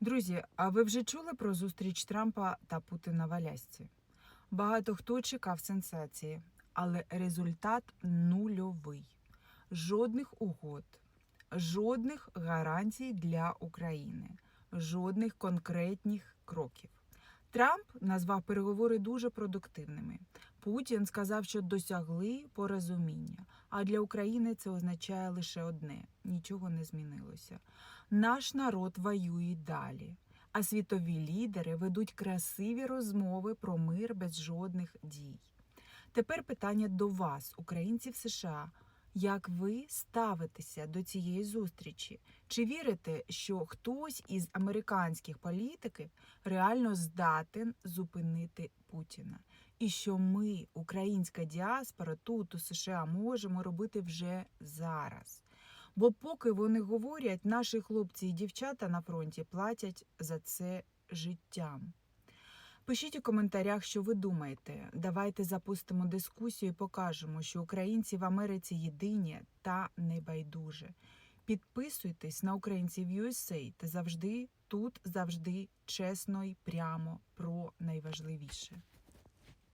Друзі, а ви вже чули про зустріч Трампа та Путіна в Алясці? Багато хто чекав сенсації, але результат нульовий. Жодних угод, жодних гарантій для України, жодних конкретних кроків. Трамп назвав переговори дуже продуктивними. Путін сказав, що досягли порозуміння. А для України це означає лише одне: нічого не змінилося. Наш народ воює далі, а світові лідери ведуть красиві розмови про мир без жодних дій. Тепер питання до вас, українців США. Як ви ставитеся до цієї зустрічі? Чи вірите, що хтось із американських політиків реально здатен зупинити Путіна? І що ми, українська діаспора, тут у США можемо робити вже зараз? Бо поки вони говорять, наші хлопці і дівчата на фронті платять за це життям. Пишіть у коментарях, що ви думаєте. Давайте запустимо дискусію і покажемо, що українці в Америці єдині та небайдуже. Підписуйтесь на українців USA та завжди тут завжди чесно і прямо про найважливіше.